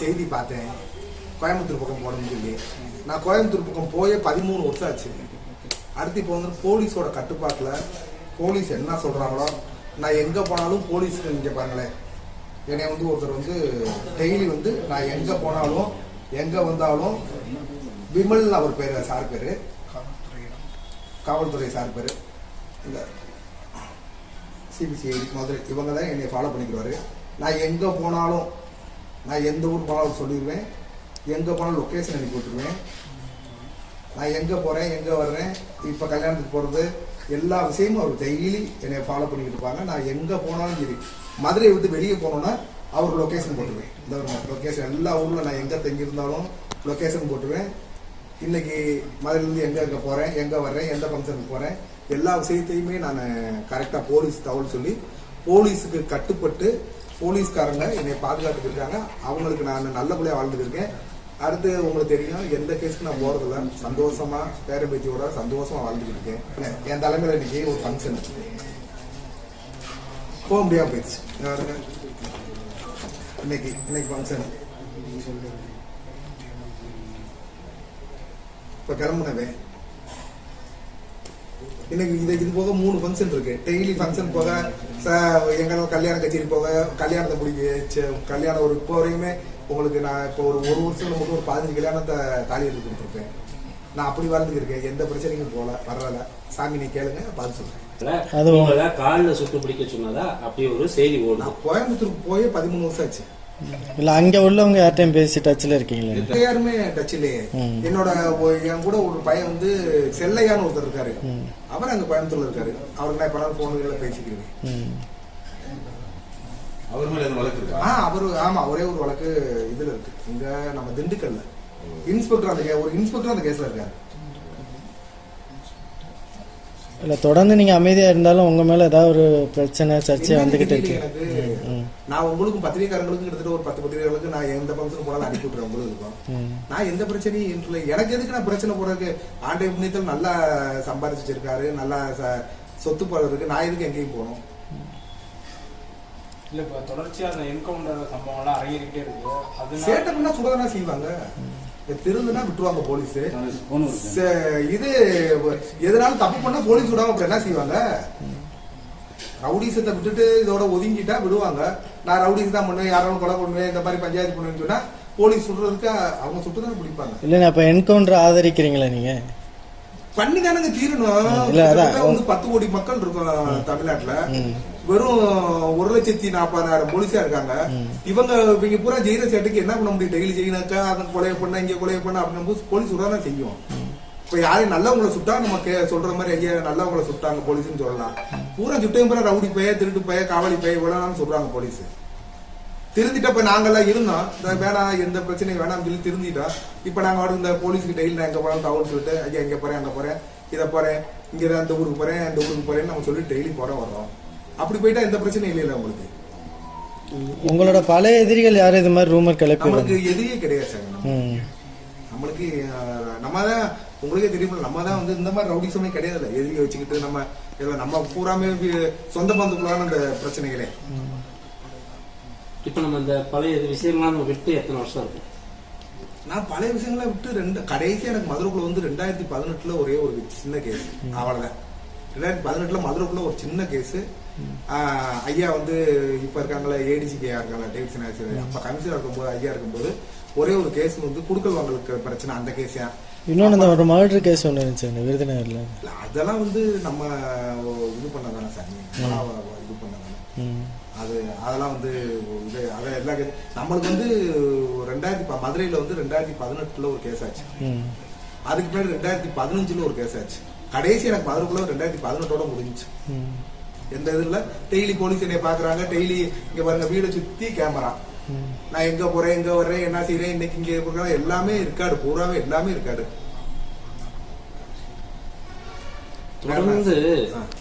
செய்தி பார்த்தேன். கோயம்புத்தூர் பக்கம் போகணும்னு சொல்லி. நான் கோயம்புத்தூர் பக்கம் போயே பதிமூணு வருஷம் ஆச்சு. அடுத்து இப்போ வந்து போலீஸோட கட்டுப்பாட்டில் போலீஸ் என்ன சொல்கிறாங்களோ நான் எங்கே போனாலும் போலீஸுக்கு இங்கே பாருங்களேன். என்னை வந்து ஒருத்தர் வந்து டெய்லி வந்து நான் எங்கே போனாலும் எங்கே வந்தாலும் விமல் அவர் பேர் சார் பேர். காவல்துறை சார் பேர். இந்த சிபிசிஐடி மதுரை இவங்க தான் என்னை ஃபாலோ பண்ணிக்கிறாரு நான் எங்கே போனாலும் நான் எந்த ஊர் போனாலும் சொல்லிடுவேன் எங்கே போனாலும் லொக்கேஷன் அனுப்பி விட்டுருவேன். நான் எங்கே போகிறேன் எங்கே வர்றேன் இப்போ கல்யாணத்துக்கு போகிறது எல்லா விஷயமும் அவர் டெய்லி என்னை ஃபாலோ பண்ணிக்கிட்டு இருப்பாங்க. நான் எங்கே போனாலும் சரி மதுரையை விட்டு வெளியே போனோன்னா அவர் லொக்கேஷன் போட்டுருவேன். இந்த லொக்கேஷன் எல்லா ஊரில் நான் எங்கே தங்கியிருந்தாலும் லொக்கேஷன் போட்டுருவேன். இன்னைக்கு மதுரையிலேருந்து எங்கே எங்கே போகிறேன் எங்கே வர்றேன் எந்த ஃபங்க்ஷனுக்கு போகிறேன் எல்லா விஷயத்தையுமே நான் கரெக்டாக போலீஸ் தகவல் சொல்லி போலீஸுக்கு கட்டுப்பட்டு போலீஸ்காரங்க என்னை பாதுகாத்துட்டு இருக்காங்க. அவங்களுக்கு நான் நல்லபடியாக வாழ்ந்துருக்கேன் அடுத்து உங்களுக்கு தெரியும் எந்த கேஸுக்கு நான் போறதில்ல. சந்தோஷமா பேரம்பேச்சியோட பேத்தியோட சந்தோஷமா வாழ்ந்துட்டு இருக்கேன் என் தலைமையில் இன்னைக்கு ஒரு ஃபங்க்ஷன் போக முடியாம போயிடுச்சு. இன்னைக்கு இன்னைக்கு ஃபங்க்ஷன் இப்போ கிளம்புனவே இன்னைக்கு இது இது போக மூணு ஃபங்க்ஷன் இருக்கு. டெய்லி ஃபங்க்ஷன் போக ச- எங்க கல்யாண கச்சேரி போக கல்யாணத்தை முடிக்க கல்யாணம் ஒரு இப்போ வரையுமே உங்களுக்கு நான் இப்போ ஒரு ஒரு வருஷம் நமக்கு ஒரு பதினஞ்சு கல்யாணத்தை தாலி எடுத்து கொடுத்துருப்பேன் நான் அப்படி வாழ்ந்துருக்கேன் எந்த பிரச்சனையும் போல வர்றல சாமி நீ கேளுங்க பார்த்து சொல்றேன். காலில் சுட்டு பிடிக்க சொன்னதா? அப்படி ஒரு செய்தி ஓடுது. நான் கோயம்புத்தூருக்கு போய் பதிமூணு வருஷம் ஆச்சு. இல்ல அங்க உள்ளவங்க யார்ட்டையும் பேசி டச்ல இருக்கீங்களா யாருமே டச் இல்லையே. ம். என்னோட என் கூட ஒரு பையன் வந்து செல்லையான்னு ஒருத்தர் இருக்காரு. அவர் அங்க கோயம்புத்தூர்ல இருக்காரு. அவருக்கு நான் பணம் போனதுல பேசிக்கிறேன். அவர் மேல வழக்கு இருக்கா? ஆ அவரு ஆமா ஒரே ஒரு வழக்கு இதுல இருக்கு. இங்க நம்ம திண்டுக்கல்ல. இன்ஸ்பெக்டர் அந்த ஒரு இன்ஸ்பெக்டர் அந்த கேஸ்ல இருக்காரு. இல்ல தொடர்ந்து நீங்க அமைதியா இருந்தாலும் உங்க மேல ஏதாவது ஒரு பிரச்சனை சர்ச்சை தெரியல இருக்கு. நான் உங்களுக்கும் பத்திரிகைக்காரங்களுக்கும் கிட்டத்தட்ட ஒரு பத்து பத்திரிகைகளுக்கு நான் எந்த பங்கத்துக்கு போனாலும் அனுப்பி விட்டுறேன் உங்களுக்கு. நான் எந்த பிரச்சனையும் இல்லை. எனக்கு எதுக்கு நான் பிரச்சனை போறதுக்கு ஆண்டை புண்ணியத்தில் நல்லா சம்பாதிச்சு வச்சிருக்காரு நல்லா சொத்து போல இருக்கு நான் எதுக்கு எங்கேயும் போகணும்? இல்ல இப்ப தொடர்ச்சியா அந்த என்கவுண்டர் சம்பவம் எல்லாம் அரங்கேறிக்கிட்டே இருக்கு. அதனால சேட்டை பண்ணா சுடதானா செய்வாங்க? திருந்துனா விட்டுருவாங்க போலீஸ். இது எதனாலும் தப்பு பண்ணா போலீஸ் விடாம அப்புறம் என்ன செய்வாங்க? ரவுடிசத்தை விட்டுட்டு இதோட ஒதுங்கிட்டா விடுவாங்க. நான் ரவுடிஸ் தான் பண்ணுவேன் யாராலும் கொலை பண்ணுவேன் இந்த மாதிரி பஞ்சாயத்து பண்ணுவேன்னு சொன்னா போலீஸ் சுடுறதுக்கு அவங்க சுட்டு தானே பிடிப்பாங்க. இல்லைண்ணா அப்ப என்கவுண்டர் ஆதரிக்கிறீங்களா நீங்க? பண்ணி தானங்க தீரணும். வந்து பத்து கோடி மக்கள் இருக்கோம் தமிழ்நாட்டுல. வெறும் ஒரு லட்சத்தி நாற்பதாயிரம் போலீஸா இருக்காங்க. இவங்க இவங்க பூரா ஜெயில சேட்டுக்கு என்ன பண்ண முடியும்? டெய்லி ஜெயினாக்கா அதை கொலையை பண்ண இங்க கொலையை பண்ண அப்படின்னு போலீஸ் விடாதான் செய்யும். இப்ப யாரையும் நல்லவங்களை சுட்டா நம்ம கே- சொல்ற மாதிரி ஐயா நல்லவங்களை சுட்டாங்க போலீஸ்னு சொல்லலாம். பூரா சுட்டையும் பூரா ரவுடி பைய திருட்டு பைய காவலி பைய இவ்வளவு சொல்றாங்க போலீஸ். திருந்திட்ட இப்ப நாங்கெல்லாம் இருந்தோம். இந்த வேணாம் எந்த பிரச்சனையும் வேணாம்னு சொல்லி திருந்திட்டோம். இப்ப நாங்க வந்து இந்த போலீஸ்க்கு டெய்லி நான் எங்க போறோம் தகவல் சொல்லிட்டு ஐயா இங்க போறேன் அங்க போறேன் இதை போறேன் இங்க தான் இந்த ஊருக்கு போறேன் இந்த ஊருக்கு போறேன்னு நம்ம சொல்லி டெய்லி போறோம் வர்றோம். அப்படி போயிட்டா எந்த பிரச்சனையும் இல்லைல்ல உங்களுக்கு? உங்களோட பழைய எதிரிகள் யாரும் இது மாதிரி ரூமர் கிளப்பி நம்மளுக்கு எதிரியே கிடையாது சார். நம்மளுக்கு நம்ம தான் உங்களுக்கே தெரியும் நம்ம தான் வந்து இந்த மாதிரி ரவுடிசமே கிடையாது எதிரியை வச்சுக்கிட்டு நம்ம இதுல நம்ம பூராமே சொந்த பந்துக்குள்ளான அந்த பிரச்சனைகளே. இப்போ நம்ம இந்த பழைய விஷயங்கள்லாம் நம்ம விட்டு எத்தனை வருஷம் இருக்கும் நான் பழைய விஷயங்களை விட்டு ரெண்டு கடைசியா எனக்கு மதுரைக்குள்ள வந்து ரெண்டாயிரத்தி பதினெட்டுல ஒரே ஒரு சின்ன கேஸ் அவ்வளவுதான். ரெண்டாயிரத்தி பதினெட்டுல மதுரைக்குள்ள ஒரு சின்ன கேஸ் ஐயா வந்து இப்ப இருக்காங்களா ஏடிசிகே இருக்காங்களா டேவிட்சன் ஆச்சு அப்ப கமிஷனர் இருக்கும்போது ஐயா இருக்கும்போது ஒரே ஒரு கேஸ் வந்து குடுக்கல் வாங்கலுக்கு பிரச்சனை அந்த கேஸா இன்னொன்று இந்த ஒரு மர்டர் கேஸ் ஒன்று இருந்துச்சு விருதுநகர்ல. அதெல்லாம் வந்து நம்ம இது பண்ணதானே சாமி நம்மளா இது பண்ணதானே? ம். அது அதெல்லாம் வந்து இது அதை எல்லா நம்மளுக்கு வந்து ரெண்டாயிரத்தி மதுரையில வந்து ரெண்டாயிரத்தி பதினெட்டுல ஒரு கேஸ் ஆச்சு. அதுக்கு பின்னாடி ரெண்டாயிரத்தி பதினஞ்சுல ஒரு கேஸ் ஆச்சு. கடைசி எனக்கு மதுரைக்குள்ள ரெண்டாயிரத்தி பதினெட்டோட முடிஞ்சுச்சு. எந்த இதுல டெய்லி போலீஸ் என்னை பாக்குறாங்க. டெய்லி இங்க பாருங்க வீடை சுத்தி கேமரா நான் எங்க போறேன் எங்க வர்றேன் என்ன செய்றேன் இன்னைக்கு இங்க இருக்கிறேன் எல்லாமே இருக்காடு பூராவே எல்லாமே இருக்காடு தொடர்ந்து.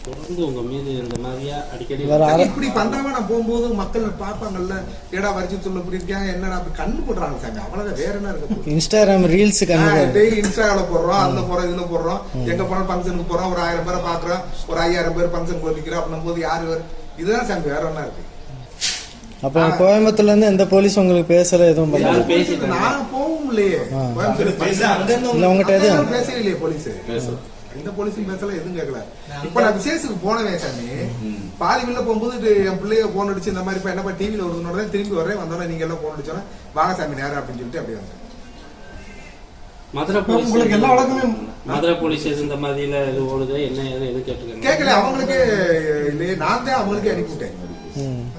தொடர்ந்து உங்க மீது இந்த மாதிரியா அடிக்கடி இப்படி பண்றாம நான் போகும்போது மக்கள் பார்ப்பாங்கல்ல? ஏடா வரிச்சு சொல்ல இப்படி இருக்காங்க என்னடா அப்படி கண்ணு போடுறாங்க சாமி. அவ்வளவுதான் வேற என்ன இருக்க இன்ஸ்டாகிராம் ரீல்ஸ் டெய்லி இன்ஸ்டால போடுறோம் அதுல போறோம் இதுல போடுறோம். எங்க போனாலும் ஃபங்க்ஷனுக்கு போறோம். ஒரு ஆயிரம் பேரை பாக்குறோம் ஒரு ஐயாயிரம் பேர் ஃபங்க்ஷன் போய் நிக்கிறோம் அப்படின்னும் போது யாரு வேற இதுதான் சாமி வேற என்ன இருக்கு? அப்போ கோயம்புத்தூர்ல இருந்து எந்த போலீஸ் உங்களுக்கு பேசல எதுவும் பண்ணல. நான் போகவும் இல்லையே. கோயம்புத்தூர் உங்ககிட்ட எதுவும்? பேசவே இல்லையே போலீஸ். எந்த போலீஸும் பேசல எதுவும் கேட்கல இப்ப நான் விசேஷத்துக்கு போனவே சாமி. பாதி வெளில போகும்போது என் பிள்ளைய போன் அடிச்சு இந்த மாதிரி என்னப்பா டிவில வருதுன்னு தான் திரும்பி வரேன் வந்தோடனே நீங்க எல்லாம் போன் அடிச்சோன்னா வாங்க சாமி நேரம் அப்படின்னு சொல்லிட்டு அப்படியே வந்தேன். மதுரை போலீஸ் உங்களுக்கு எல்லா வழக்குமே மதுரை போலீஸ் ஸ்டேஷன் இந்த மாதிரில இது ஓடுது என்ன ஏது எது கேட்கல அவங்களுக்கே இல்லையே நான் தான் அவங்களுக்கே அனுப்பிவிட்டேன்.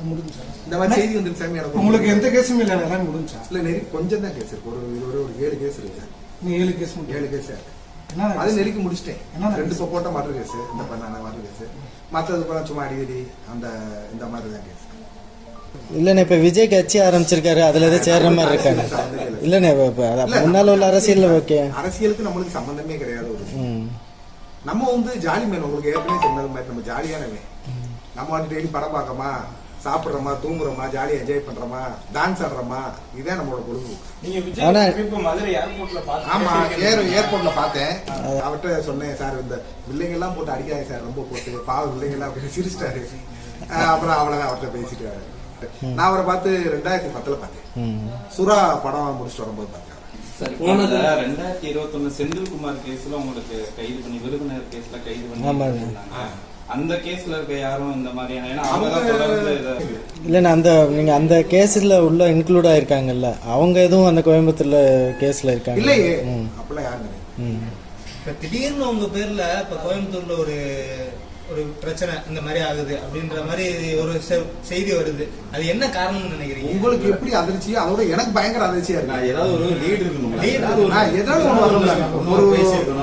முடிஞ்சா இந்த மாதிரி செய்தி வந்துருக்கு சாமி எனக்கு உங்களுக்கு எந்த கேஸும் இல்லை எல்லாம் முடிஞ்சா இல்ல நெறி கொஞ்சம் தான் கேஸ் இருக்கு. ஒரு ஒரு ஒரு ஏழு கேஸ் இருக்கு சார். நீ ஏழு கேஸ் ஏழு கேஸ் இருக்கு. என்ன அது நெருக்கி முடிச்சிட்டேன். என்னென்ன ரெண்டு சப்போட்டா மர்டர் கேஸ் இந்த பண்ணான மர்டர் கேஸ் மற்றது பூரா சும்மா அடிக்கடி அந்த இந்த மாதிரி தான் கேஸ் இல்லண்ணே இப்ப விஜய் கட்சி ஆரம்பிச்சிருக்காரு அதுல எதாவது சேர்ற மாதிரி இருக்காங்க இல்லண்ணே இப்ப- இப்ப அது அப்ப முன்னால உள்ள அரசியல் ஓகே. அரசியலுக்கு நம்மளுக்கு சம்பந்தமே கிடையாது ஒரு நம்ம வந்து ஜாலி மேன் உங்களுக்கு ஏற்கனவே சொன்னது மாதிரி நம்ம ஜாலியானவே நம்ம வந்து டெய்லி படம் பார்க்கமா சாப்பிடுறோமா தூங்குறோமா ஜாலியா என்ஜாய் பண்றோமா டான்ஸ் ஆடுறோமா இதான் நம்மளோட பொழுதுபோக்கு நீங்க விஜய் ஆனா- இப்ப மதுரை ஏர்போர்ட்ல ஆமா பாத்து ஏர் ஏர்போர்ட்ல பார்த்தேன். அவர்கிட்ட சொன்னேன் சார் இந்த பிள்ளைங்க எல்லாம் போட்டு அடிக்காதீங்க சார் ரொம்ப போட்டு. பாவம் பிள்ளைங்க எல்லாம் அப்படின்னு சிரிச்சிட்டாரு அப்புறம் அவ்வளவுதான் அவர்கிட்ட பேசிட்டு நான் அவரை பார்த்து ரெண்டாயிரத்தி பத்துல பார்த்தேன். சுறா படம் முடிச்சுட்டு வரும்போது பார்த்தேன். சரி போனது- ரெண்டாயிரத்தி இருபத்தொன்னு செந்தில்குமார் கேஸ்ல உங்களுக்கு கைது பண்ணி விருதுநகர் கேஸ்ல கைது பண்ணி. அந்த கேஸ்ல இருக்க யாரும் இந்த மாதிரியான ஏன்னா இல்லண்ணே அந்த நீங்க அந்த கேஸ்ல உள்ள இன்க்ளூட் ஆயிருக்காங்கல்ல அவங்க எதுவும் அந்த கோயம்புத்தூர்ல கேஸ்ல இருக்காங்க? இல்லையே. ம். அப்படிலாம் யாரும் இப்ப திடீர்னு உங்க பேர்ல இப்ப கோயம்புத்தூர்ல ஒரு ஒரு பிரச்சனை இந்த மாதிரி ஆகுது அப்படின்ற மாதிரி ஒரு செ- செய்தி வருது. அது என்ன காரணம்னு நினைக்கிறீங்க? உங்களுக்கு எப்படி அதிர்ச்சியோ அதோட எனக்கு பயங்கர அதிர்ச்சியா நான் இருக்கு ஏதாவது ஒரு லீட் இருக்கணும் ஏதாவது. ஒரு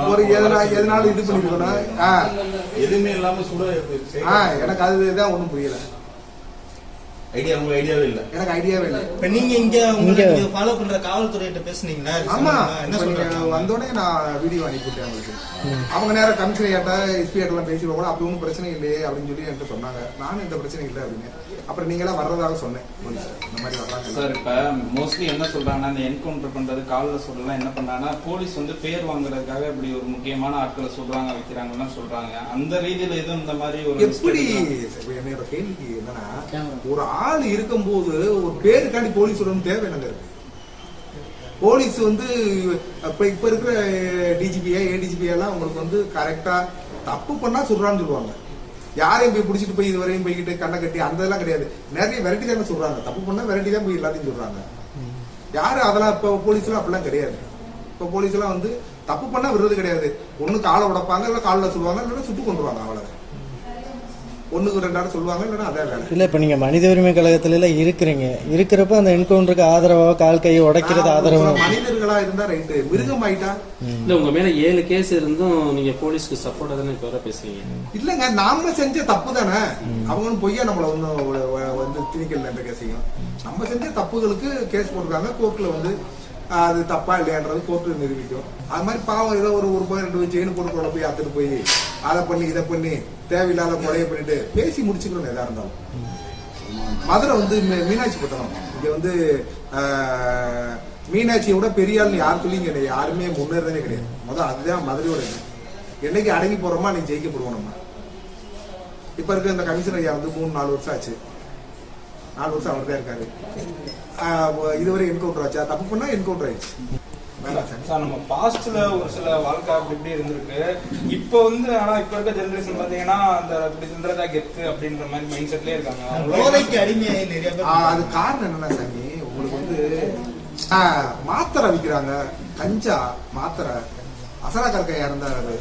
ஒரு எதனா எதனால இது பண்ணிருக்கணும்? ஆ, எதுவுமே இல்லாம சுட எனக்கு அதுதான் ஒண்ணும் புரியல. ஐடியா உங்களுக்கு ஐடியாவே இல்ல. எனக்கு ஐடியாவே இல்லை. இப்ப நீங்க இங்க உங்களுக்கு ஃபாலோ பண்ற காவல்துறையிட்ட பேசுனீங்களா? இது ஆமா. என்ன சொல்றாங்க? வந்தோடனே நான் வீடியோ அனுப்பிவிட்டேன் அவங்களுக்கு அவங்க நேரம் கமிஷனர்கிட்ட எஸ்பி எல்லாம் பேசி கூட அப்படி ஒன்றும் பிரச்சனை இல்லையே அப்படின்னு சொல்லி என்கிட்ட சொன்னாங்க. நானும் இந்த பிரச்சனை இல்லை அப்படின்னு. அப்புறம் நீங்க எல்லாம் வர்றதாக சொன்னேன். இந்த மாதிரி வர்றாங்க. சார் இப்ப மோஸ்ட்லி என்ன சொல்றாங்கன்னா இந்த என்கவுண்டர் பண்றது காலில் சொல்லலாம் என்ன பண்றாங்கன்னா போலீஸ் வந்து பேர் வாங்குறதுக்காக இப்படி ஒரு முக்கியமான ஆட்களை சொல்றாங்க வைக்கிறாங்கன்னா சொல்றாங்க. அந்த ரீதியில எதுவும் இந்த மாதிரி ஒரு எப்படி? என்னோட கேள்விக்கு என்னன்னா ஒரு ஆள் ஆள் இருக்கும்போது ஒரு பேருக்காண்டி போலீஸ் சொல்லணும் தேவை என்னங்க போலீஸ் வந்து இப்போ இப்போ இருக்கிற டிஜிபியா ஏடிஜிபி எல்லாம் உங்களுக்கு வந்து கரெக்டாக தப்பு பண்ணால் சொல்கிறான்னு சொல்லுவாங்க. யாரையும் போய் பிடிச்சிட்டு போய் இதுவரையும் போய்கிட்டு கண்ணை கட்டி அந்த இதெல்லாம் கிடையாது. நிறைய வெரைட்டி தானே சொல்கிறாங்க தப்பு பண்ணால் வெரைட்டி தான் போய் எல்லாத்தையும் சொல்கிறாங்க யாரும் அதெல்லாம் இப்போ போலீஸ்லாம் அப்படிலாம் கிடையாது. இப்போ போலீஸ்லாம் வந்து தப்பு பண்ணால் விடுறது கிடையாது. ஒன்று காலை உடைப்பாங்க இல்லை காலில் சொல்லுவாங்க இல்லைன்னா சுட்டு கொண்டுருவாங்க ஒண்ணுக்கு ரெண்டாயிரம் சொல்லுவாங்க இல்லைன்னா அதே வேலை. இல்ல இப்ப நீங்க மனித உரிமை கழகத்துல எல்லாம் இருக்கிறீங்க. இருக்கிறப்ப அந்த என்கவுண்டருக்கு ஆதரவா கால் கையை உடைக்கிறது நான் ஆதரவா? ஒரு மனிதர்களா இருந்தா ரைட்டு மிருகம் ஆயிட்டா இல்ல உங்க மேல ஏழு கேஸ் இருந்தும் நீங்க போலீஸ்க்கு சப்போர்ட்டா தானே இப்ப வர பேசுறீங்க? இல்லங்க நாம செஞ்ச தப்பு தானே. அவங்களும் பொய்யா நம்மள ஒன்னும் வந்து திணிக்கல என்ற கேஸையும் நம்ம செஞ்ச தப்புகளுக்கு கேஸ் போட்டிருக்காங்க கோர்ட்ல வந்து அது தப்பா இல்லையான்றது கோர்ட்டு நிரூபிக்கும். அது மாதிரி பாவம் ஏதோ ஒரு ஒரு ரெண்டு செயின் போட்டு போய் அத்துட்டு போய் அதை பண்ணி இதை பண்ணி. தேவையில்லாத கொலையை பண்ணிட்டு பேசி முடிச்சுக்கணும் எதா இருந்தாலும். மதுரை வந்து மீனாட்சி பட்டணம் இங்க வந்து மீனாட்சியை விட பெரிய யார் சொல்லி இங்க யாருமே முன்னேறதே கிடையாது. முதல் அதுதான் மதுரையோட இது. என்னைக்கு அடங்கி போறோமா அன்னைக்கு ஜெயிக்கப்படுவோம் நம்ம. இப்ப இருக்க இந்த கமிஷனர் ஐயா வந்து மூணு நாலு வருஷம் ஆச்சு. நாலு வருஷம் அவர் தான் இருக்காரு. இதுவரை என்கவுண்டர் ஆச்சா? தப்பு பண்ணா என்கவுண்டர் ஆயிடுச்சு. சார் நம்ம பாஸ்ட்ல ஒரு சில வாழ்க்கை அப்படி இப்படி இருந்திருக்கு. இப்போ வந்து ஆனா இப்ப இருக்க ஜெனரேஷன் பாத்தீங்கன்னா அந்த இப்படி சொல்றதா கெத்து அப்படின்ற மாதிரி மைண்ட் செட்லயே இருக்காங்க. போதைக்கு அடிமையாகி நிறைய பேர் அது காரணம் என்னன்னா சாமி உங்களுக்கு வந்து மாத்திரை விற்கிறாங்க கஞ்சா மாத்திரை. அசரா கற்கையா இருந்தாரு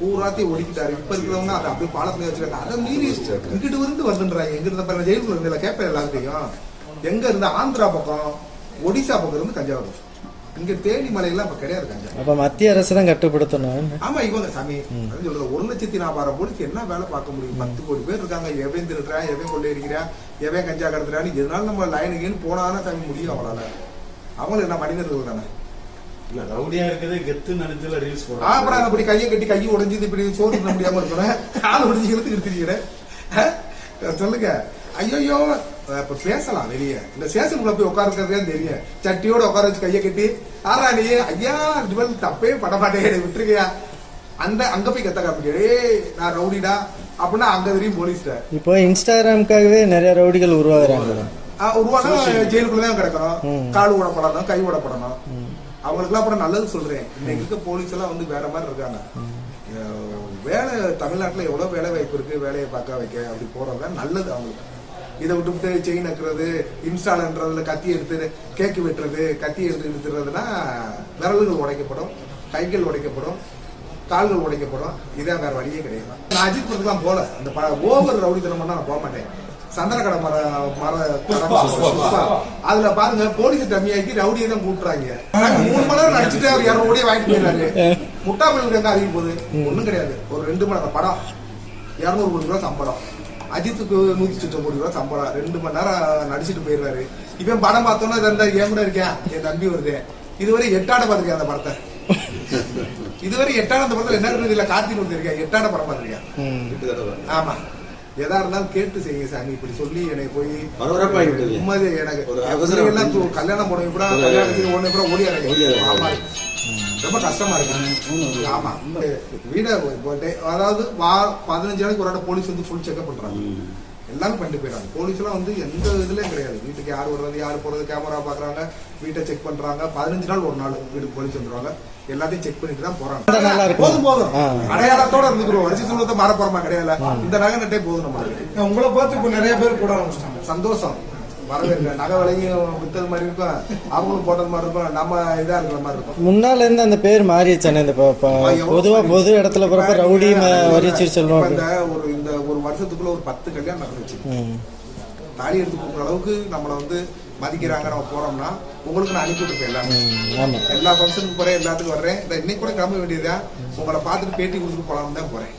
பூராத்தையும் ஒடுக்கிட்டாரு. இப்ப இருக்கிறவங்க அதை அப்படியே பாலத்துல வச்சிருக்காங்க. அதை மீறி இங்கிட்டு இருந்து வந்துன்றாங்க எங்க இருந்த பாருங்க ஜெயிலுக்குள்ள இருந்தில்ல கேட்பேன் எல்லாத்தையும் எங்க இருந்த ஆந்திரா பக்கம் ஒடிசா பக்கம் இருந்து கஞ்சா வரும். இங்க தேனி மலையெல்லாம் இப்ப கிடையாது கஞ்சா. அப்ப மத்திய அரசு தான் கட்டுப்படுத்தணும். ஆமா இவங்க சாமி. சொல்றது ஒரு லட்சத்தி நாற்பதாயிரம் போலீஸ் என்ன வேலை பார்க்க முடியும்? பத்து கோடி பேர் இருக்காங்க. எவன் திருடுறான் எவன் கொள்ளையடிக்கிறான் எவன் கஞ்சா கடத்துறான்னு எதனால நம்ம லைனுக்குன்னு போனாதானே சாமி முடியும் அவங்களால அவங்களும் என்ன மனிதர்கள் தானே? இல்ல ரவுடியா இருக்கிறது கெத்து நினைச்சுல ரீல்ஸ் ஆ, அப்புறம் அப்படி கையை கட்டி கை உடைஞ்சது இப்படி சோறு முடியாம இருக்கிறேன் கால் உடைஞ்சு இழுத்து இருக்கிறீங்க சொல்லுங்க. ஐயோ இப்ப பேசலாம் வெளியே. இந்த ஸ்டேஷனுக்குள்ள போய் உட்காருக்கிறதே தெரியும் சட்டியோட உட்கார வச்சு கையை கட்டி ஆறா நீ ஐயா மாதிரி தப்பே பட மாட்டேன் விட்டுருக்கியா? அந்த அங்க போய் கத்த காமிக்க ஏய் நான் ரவுடிடா. அப்படின்னா அங்க தெரியும் போலீஸ்ட இப்போ இன்ஸ்டாகிராமுக்காகவே நிறைய ரவுடிகள் உருவாகுறாங்க. ரூபானா ஜெயிலுக்குள்ள தான் கிடக்கணும். கால் ஊடப்படணும் கை ஊடப்படணும் அவங்களுக்குலாம் அப்புறம் நல்லது சொல்றேன். இன்னைக்கு இருக்க போலீஸ் எல்லாம் வந்து வேற மாதிரி இருக்காங்க. வேலை தமிழ்நாட்டுல எவ்வளவு வேலை வாய்ப்பு இருக்கு வேலையை பார்க்க வைக்க அப்படி போறவங்க நல்லது அவங்களுக்கு. இதை விட்டுவிட்டு செயின் நக்குறது இன்ஸ்டால்ன்றதுல கத்தி எடுத்து கேக்கு வெட்டுறது கத்தி எடுத்து எடுத்துறதுன்னா விரல்கள் உடைக்கப்படும் கைகள் உடைக்கப்படும் கால்கள் உடைக்கப்படும். இதான் வேற வழியே கிடையாது. நான் அஜித் படத்துக்குலாம் போல அந்த ஓவர் ரவுடித்தனம் பண்ணா நான் போக மாட்டேன். சந்தனக்கடை மர மர. அதுல பாருங்க போலீஸ் டம்மியாக்கி ரவுடியை தான் நாங்க மூணு மணி நேரம் நடிச்சுட்டு அவர் இரநூறு கோடியை வாங்கிட்டு போயிடுறாரு. முட்டா பயிலுக்கு எங்க அதிகம் போகுது. ஒண்ணும் கிடையாது. ஒரு ரெண்டு மணி நேரம் படம். இரநூறு கோடி ரூபா சம்பளம். அஜித்துக்கு நூத்தி சொச்சம் கோடி ரூபா சம்பளம் ரெண்டு மணி நேரம் நடிச்சிட்டு போயிடுறாரு. இவன் படம் பார்த்தோன்னா இந்த ஏன் கூட இருக்கேன் என் தம்பி வருது. இதுவரை எட்டாட பார்த்திருக்கேன் அந்த படத்தை? இதுவரை எட்டாட அந்த படத்துல என்ன இருக்குது இல்ல கார்த்திக் வந்திருக்கேன் எட்டாட படம் பார்த்திருக்கேன் ஆமா. எதா இருந்தாலும் கேட்டு செய்யுங்க சாமி. இப்படி சொல்லி எனக்கு போய். உண்மையே எனக்கு கல்யாணம் போனவங்க கூட கல்யாணத்துக்கு ஒண்ணு கூட ஓடி ஓடி இறங்க இறங்க. ஆமா. ரொம்ப கஷ்டமா இருக்கு. ஆமா. வீட அதாவது வா பதினஞ்சு நாளைக்கு ஒரு போலீஸ் வந்து ஃபுல் செக்அப் பண்றாங்க. எல்லாமே பண்ணிட்டு போயிடாங்க போலீஸ் எல்லாம் வந்து எந்த இதுலயும் கிடையாது. வீட்டுக்கு யார் வர்றது யார் போறது கேமரா பாக்குறாங்க வீட்டை செக் பண்றாங்க. பதினஞ்சு நாள் ஒரு நாள் வீட்டுக்கு போலீஸ் வந்துருவாங்க. எல்லாத்தையும் செக் பண்ணிட்டு தான் போறாங்க. போதும் போதும். அடையாளத்தோட இருந்துக்கிறோம் வருஷ சொல்லுறத மாற போறமா? கிடையாது இந்த நகை நட்டே போதும் நம்மளுக்கு. உங்களை பார்த்து இப்ப நிறைய பேர் கூட ஆரம்பிச்சிட்டாங்க. சந்தோஷம். வரவேற்க. நகை விலையும் வித்தது மாதிரி இருக்கும் அவங்களும் போட்டது மாதிரி இருக்கும் நம்ம இதா இருக்கிற மாதிரி இருக்கும் முன்னால இருந்து அந்த பேர் மாறிடுச்சானே இந்த ப- ப- பொதுவா பொது இடத்துல போறப்ப ரவுடி வரிச்சு சொல்லுவோம் இப்ப இந்த ஒரு இந்த ஒரு வருஷத்துக்குள்ள ஒரு பத்து கல்யாணம் நடந்துச்சு. தாலி எடுத்து கொடுக்குற அளவுக்கு நம்மளை வந்து மதிக்கிறாங்க. நம்ம போறோம்னா உங்களுக்கு நான் அனுப்பி விட்டுருக்கேன் எல்லாமே. எல்லா ஃபங்க்ஷனுக்கு போறேன் எல்லாத்துக்கும் வர்றேன். இன்னைக்கு கூட கிளம்ப வேண்டியதுதான். உங்களை பார்த்துட்டு பேட்டி கொடுத்துட்டு போலாம்னு தான் போறேன்.